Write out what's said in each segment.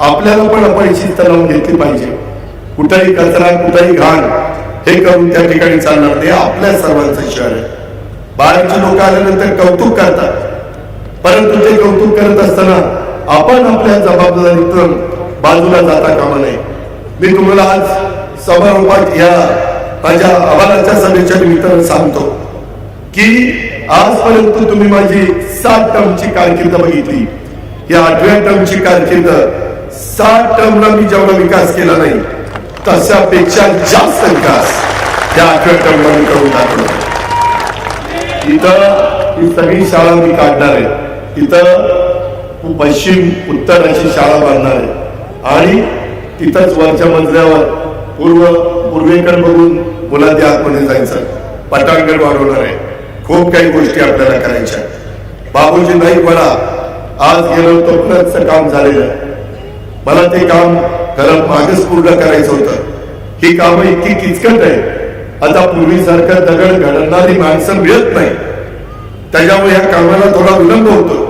आपल्याला पण आपण शिस्त लावून घेतली पाहिजे. कुठेही कचरा कुठेही घाण हे करून त्या ठिकाणी चालणार नाही. आपल्या सर्वांचं शहर आहे. बाहेरचे लोक आल्यानंतर कौतुक करतात. परंतु ते कौतुक करत असताना आपण आपल्या जबाबदारीतून बाजूला जाता कामा नये. मी तुम्हाला आज समारोपात या माझ्या अहवालाच्या सभेच्या निमित्तानं सांगतो की आजपर्यंत तुम्ही माझी सात टर्मची कारकीर्द बघितली. या आठव्या टर्मची कारकीर्द सात टर्मला मी जेवढा विकास केला नाही तशापेक्षा जास्त विकास त्या आठव्या टर्मला मी करून दाखवला. इथं ही सगळी शाळा मी काढणार आहे. इथं पश्चिम उत्तर अशी शाळा बांधणार आहे. आणि तिथंच वरच्या मजल्यावर पूर्व पूर्वेकडे बघून मुलांच्या आतमध्ये जायचं. पटांगण वाढवणार आहे. खूप काही गोष्टी आपल्याला करायच्या बाबूजी नाईक मला आज गेलो होतो काम झालेलं आहे. मला ते काम खरं मागच पूर्ण करायचं होतं. ही कामं इतकी किचकट आहे आता पूर्वीसारखं दगड घडणारी माणसं मिळत नाही. त्याच्यामुळे या कामाला थोडा विलंब होतो.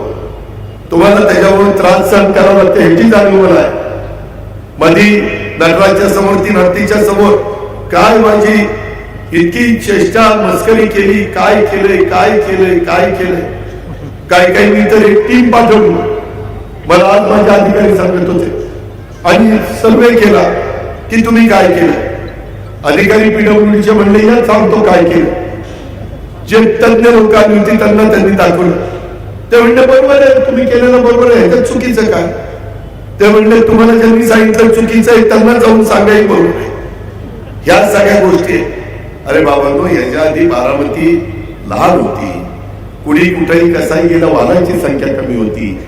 तुम्हाला त्याच्यावरून त्रास सहन करावा लागते ह्याची जाणीव मला आहे. मधी नटराजच्या समोर ती नर्तीच्या समोर काय माझी इतकी चेष्टा मस्करी केली काय केलंय काय केलंय काय केलंय? काय काही मी तर एक टीम पाठवली. मला आज माझे अधिकारी सांगत होते. आणि सर्वे केला की तुम्ही काय केलं? अधिकारी पीडब्ल्यूडीचे म्हणले या सांगतो काय केलं. जे तज्ञ लोक आली होती त्यांना त्यांनी दाखवलं. ते म्हणले बरोबर आहे तुम्ही केलेलं बरोबर आहे तर चुकीचं काय? ते म्हणले तुम्हाला ज्यांनी सांगितलं चुकीचं आहे त्यांना जाऊन सांगायला बरोबर आहे. ह्या सगळ्या गोष्टी अरे बाबांनो याच्या आधी बारामती लहान होती. कुणी कुठेही कसाही गेलं वाहनांची संख्या कमी होती.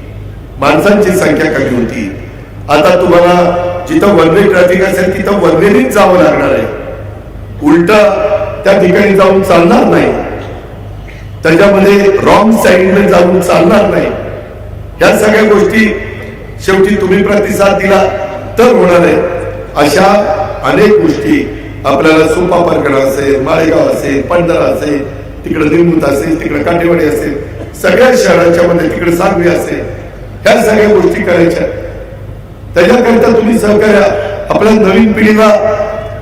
माणसांची संख्या कमी होती. आता तुम्हाला जिथं वनवे ट्रॅफिक असेल तिथं वनवेनीच जावं लागणार आहे. उलट त्या ठिकाणी जाऊन चालणार नाही. त्याच्यामध्ये रॉंग साईडने जाऊन चालणार नाही. या सगळ्या गोष्टी शेवटी तुम्ही प्रतिसाद दिला तर होणार आहे. अशा अनेक गोष्टी आपल्याला सोपा परगणा असेल माळेगाव असेल पंढरा असेल तिकडे निमूत असेल तिकडे काटेवाडी असेल सगळ्या शहरांच्या मध्ये तिकडे सांगवी असेल. ह्या सगळ्या गोष्टी करायच्या. त्याच्याकरिता तुम्ही सहकार्य आपल्या नवीन पिढीला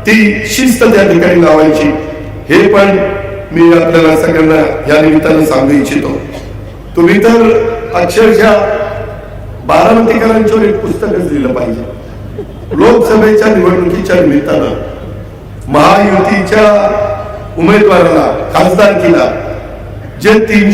ती शिस्त त्या ठिकाणी लावायची. हे पण मी आपल्याला सगळ्यांना या निमित्तानं सांगू इच्छितो. तुम्ही तर अक्षरशः बारामतीकरांच्यावर एक पुस्तकच लिहिलं पाहिजे. लोकसभेच्या निवडणुकीच्या निमित्तानं महायुतीच्या उमेदवाराला खासदारकीला जे तीनशे